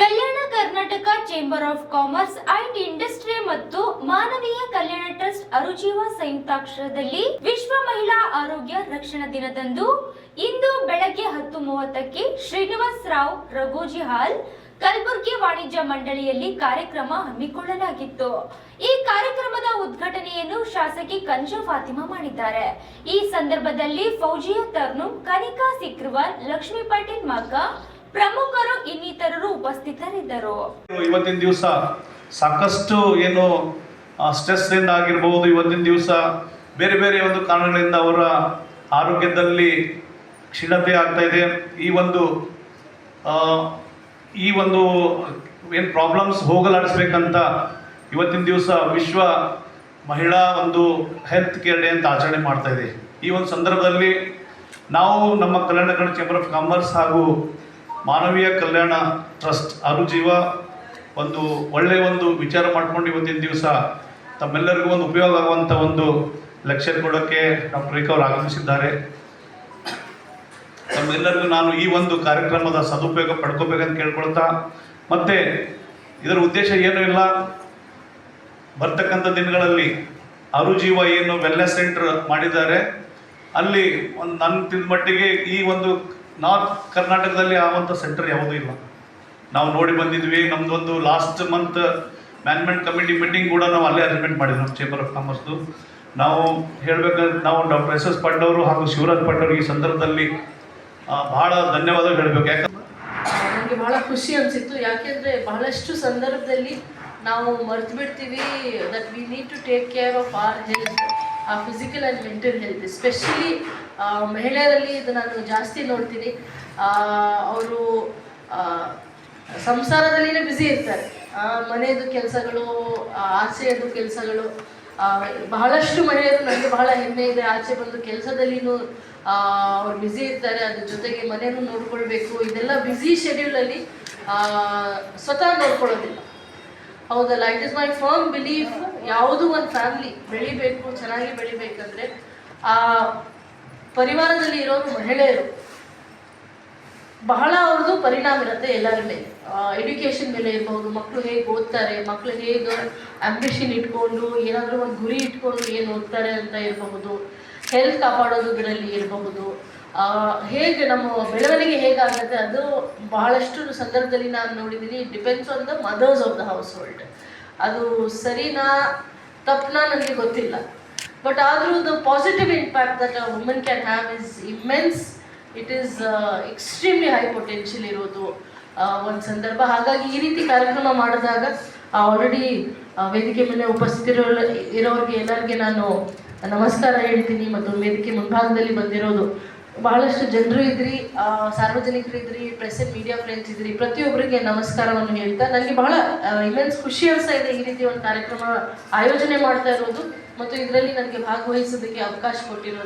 Kalyana Karnataka chamber of commerce and industry ಮತ್ತು ಮಾನವೀಯ ಕಲ್ಯಾಣ trust ಅರುಜೀವ ಸಂಯುಕ್ತಾಕ್ಷರದಲ್ಲಿ ವಿಶ್ವ ಮಹಿಳಾ ಆರೋಗ್ಯ ರಕ್ಷಣಾ ದಿನದಂದು ಇಂದು ಬೆಳಗ್ಗೆ ಹತ್ತು ಮೂವತ್ತಕ್ಕೆ ಶ್ರೀನಿವಾಸ್ ರಾವ್ ರಘೋಜಿ ಹಾಲ್ ಕಲಬುರಗಿ ವಾಣಿಜ್ಯ ಮಂಡಳಿಯಲ್ಲಿ ಕಾರ್ಯಕ್ರಮ ಹಮ್ಮಿಕೊಳ್ಳಲಾಗಿತ್ತು. ಈ ಕಾರ್ಯಕ್ರಮದ ಉದ್ಘಾಟನೆಯನ್ನು ಶಾಸಕಿ ಕಂಜು ಫಾತಿಮಾ ಮಾಡಿದ್ದಾರೆ. ಈ ಸಂದರ್ಭದಲ್ಲಿ ಫೌಜಿಯಾ ತರ್ನು ಕನಿಕಾ ಸಿಕ್ರವಾಲ್ ಲಕ್ಷ್ಮೀ ಪಾಟೀಲ್ ಮಗ್ಗ ಪ್ರಮುಖರು ಇನ್ನಿತರರು ಉಪಸ್ಥಿತರಿದ್ದರು. ಇವತ್ತಿನ ದಿವಸ ಸಾಕಷ್ಟು ಏನು ಸ್ಟ್ರೆಸ್ನಿಂದ ಆಗಿರ್ಬೋದು, ಇವತ್ತಿನ ದಿವಸ ಬೇರೆ ಬೇರೆ ಒಂದು ಕಾರಣಗಳಿಂದ ಅವರ ಆರೋಗ್ಯದಲ್ಲಿ ಕ್ಷೀಣತೆ ಆಗ್ತಾ ಇದೆ. ಈ ಒಂದು ಈ ಒಂದು ಏನು ಪ್ರಾಬ್ಲಮ್ಸ್ ಹೋಗಲಾಡಿಸ್ಬೇಕಂತ ಇವತ್ತಿನ ದಿವಸ ವಿಶ್ವ ಮಹಿಳಾ ಒಂದು ಹೆಲ್ತ್ ಕೇರ್ ಡೇ ಅಂತ ಆಚರಣೆ ಮಾಡ್ತಾ ಇದೆ. ಈ ಒಂದು ಸಂದರ್ಭದಲ್ಲಿ ನಾವು ನಮ್ಮ Kalyana Kannada chamber of commerce ಹಾಗೂ ಮಾನವೀಯ ಕಲ್ಯಾಣ ಟ್ರಸ್ಟ್ ಅರುಜೀವ ಒಂದು ಒಳ್ಳೆಯ ಒಂದು ವಿಚಾರ ಮಾಡ್ಕೊಂಡು ಇವತ್ತಿನ ದಿವಸ ತಮ್ಮೆಲ್ಲರಿಗೂ ಒಂದು ಉಪಯೋಗ ಆಗುವಂಥ ಒಂದು ಲೆಕ್ಚರ್ ಕೊಡೋಕ್ಕೆ ಡಾಕ್ಟರ್ ರೇಖಾ ಅವರು ಆಗಮಿಸಿದ್ದಾರೆ. ತಮ್ಮೆಲ್ಲರಿಗೂ ನಾನು ಈ ಒಂದು ಕಾರ್ಯಕ್ರಮದ ಸದುಪಯೋಗ ಪಡ್ಕೋಬೇಕಂತ ಕೇಳ್ಕೊಳ್ತಾ, ಮತ್ತೆ ಇದರ ಉದ್ದೇಶ ಏನೂ ಇಲ್ಲ. ಬರ್ತಕ್ಕಂಥ ದಿನಗಳಲ್ಲಿ ಅರುಜೀವ ಏನು ವೆಲ್ನೆಸ್ ಸೆಂಟರ್ ಮಾಡಿದ್ದಾರೆ. ಅಲ್ಲಿ ಒಂದು ನನ್ನ ಮಟ್ಟಿಗೆ ಈ ಒಂದು ನಾರ್ತ್ ಕರ್ನಾಟಕದಲ್ಲಿ ಆಗುವಂಥ ಸೆಂಟರ್ ಯಾವುದೂ ಇಲ್ಲ. ನಾವು ನೋಡಿ ಬಂದಿದ್ವಿ, ನಮ್ದೊಂದು last month management committee meeting ಕೂಡ ನಾವು ಅಲ್ಲೇ ಅರೇಂಜ್ಮೆಂಟ್ ಮಾಡಿದ್ವಿ, ನಮ್ಮ ಚೇಂಬರ್ ಆಫ್ ಕಾಮರ್ಸ್ದು ನಾವು ಹೇಳ್ಬೇಕಂದ್ರೆ ನಾವು ಡಾಕ್ಟರ್ ಎಸ್ ಎಸ್ ಪಾಂಡವರು ಹಾಗೂ ಶಿವರಾಜ್ ಪಟ್ ಈ ಸಂದರ್ಭದಲ್ಲಿ ಬಹಳ ಧನ್ಯವಾದ ಹೇಳಬೇಕು. ಯಾಕಂದ್ರೆ ನನಗೆ ಬಹಳ ಖುಷಿ ಅನಿಸಿತ್ತು. ಯಾಕೆಂದರೆ ಬಹಳಷ್ಟು ಸಂದರ್ಭದಲ್ಲಿ ನಾವು ಮರ್ತು ಬಿಡ್ತೀವಿ that we need to take care of our health uh physical and mental health especially ಮಹಿಳೆಯರಲ್ಲಿ ಇದು ನಾನು ಜಾಸ್ತಿ ನೋಡ್ತೀನಿ. ಅವರು ಸಂಸಾರದಲ್ಲಿನೇ ಬ್ಯುಸಿ ಇರ್ತಾರೆ. ಮನೆಯದು ಕೆಲಸಗಳು ಆಚೆಯದು ಕೆಲಸಗಳು ಬಹಳಷ್ಟು ಮಹಿಳೆಯರು ನನಗೆ ಬಹಳ ಹೆಮ್ಮೆ ಇದೆ. ಆಚೆ ಬಂದು ಕೆಲಸದಲ್ಲಿನೂ ಅವ್ರು ಬ್ಯುಸಿ ಇರ್ತಾರೆ. ಅದ್ರ ಜೊತೆಗೆ ಮನೆಯನ್ನು ನೋಡ್ಕೊಳ್ಬೇಕು. ಇದೆಲ್ಲ ಬ್ಯುಸಿ ಶೆಡ್ಯೂಲಲ್ಲಿ ಸ್ವತಃ ನೋಡ್ಕೊಳ್ಳೋದಿಲ್ಲ. ಹೌದಲ್ಲ? It is my firm belief ಯಾವುದೂ ಒಂದು ಫ್ಯಾಮಿಲಿ ಬೆಳಿಬೇಕು, ಚೆನ್ನಾಗಿ ಬೆಳಿಬೇಕಂದ್ರೆ, ಆ ಪರಿವಾರದಲ್ಲಿ ಇರೋರು ಮಹಿಳೆಯರು, ಬಹಳ ಅವ್ರದ್ದು ಪರಿಣಾಮ ಇರುತ್ತೆ ಎಲ್ಲರ ಮೇಲೆ ಎಡ್ಯುಕೇಷನ್ ಮೇಲೆ ಇರ್ಬೋದು ಮಕ್ಕಳು ಹೇಗೆ ಓದ್ತಾರೆ ಮಕ್ಕಳು ಹೇಗೆ ಆಂಬಿಷನ್ ಇಟ್ಕೊಂಡು, ಏನಾದರೂ ಒಂದು ಗುರಿ ಇಟ್ಕೊಂಡು ಏನು ಓದ್ತಾರೆ ಅಂತ ಇರಬಹುದು. ಹೆಲ್ತ್ ಕಾಪಾಡೋದ್ರಲ್ಲಿ ಇರಬಹುದು. ಹೇಗೆ ನಮ್ಮ ಬೆಳವಣಿಗೆ ಹೇಗಾಗುತ್ತೆ ಅದು ಬಹಳಷ್ಟು ಸಂದರ್ಭದಲ್ಲಿ ನಾನು ನೋಡಿದ್ದೀನಿ depends on the mothers of the household ಅದು ಸರಿನಾ ತಪ್ಪನಾ ನನಗೆ ಗೊತ್ತಿಲ್ಲ. ಬಟ್ ಆದರೂ the positive impact that women can have is immense it is extremely high potential ಇರೋದು ಒಂದು ಸಂದರ್ಭ. ಹಾಗಾಗಿ ಈ ರೀತಿ ಕಾರ್ಯಕ್ರಮ ಮಾಡಿದಾಗ ಆಲ್ರೆಡಿ ವೇದಿಕೆ ಮೇಲೆ ಉಪಸ್ಥಿತಿರೋ ಇರೋರಿಗೆ ಎಲ್ಲರಿಗೆ ನಾನು ನಮಸ್ಕಾರ ಹೇಳ್ತೀನಿ. ಮತ್ತು ವೇದಿಕೆ ಮುಂಭಾಗದಲ್ಲಿ ಬಂದಿರೋದು. ಬಹಳಷ್ಟು ಜನರು ಇದ್ರಿ ಸಾರ್ವಜನಿಕರು ಇದ್ರಿ ಪ್ರೆಸ್ ಮೀಡಿಯಾ ಫ್ರೆಂಡ್ಸ್ ಇದ್ರಿ, ಪ್ರತಿಯೊಬ್ಬರಿಗೆ ನಮಸ್ಕಾರವನ್ನು ಹೇಳ್ತಾ ನನಗೆ ಬಹಳ ಇಮೆನ್ಸ್ ಖುಷಿ ಅನಿಸ್ತಾ ಇದೆ ಈ ರೀತಿ ಒಂದು ಕಾರ್ಯಕ್ರಮ ಆಯೋಜನೆ ಮಾಡ್ತಾ ಇರೋದು ಮತ್ತು ಇದರಲ್ಲಿ ನನಗೆ ಭಾಗವಹಿಸೋದಕ್ಕೆ ಅವಕಾಶ ಕೊಟ್ಟಿರೋದು.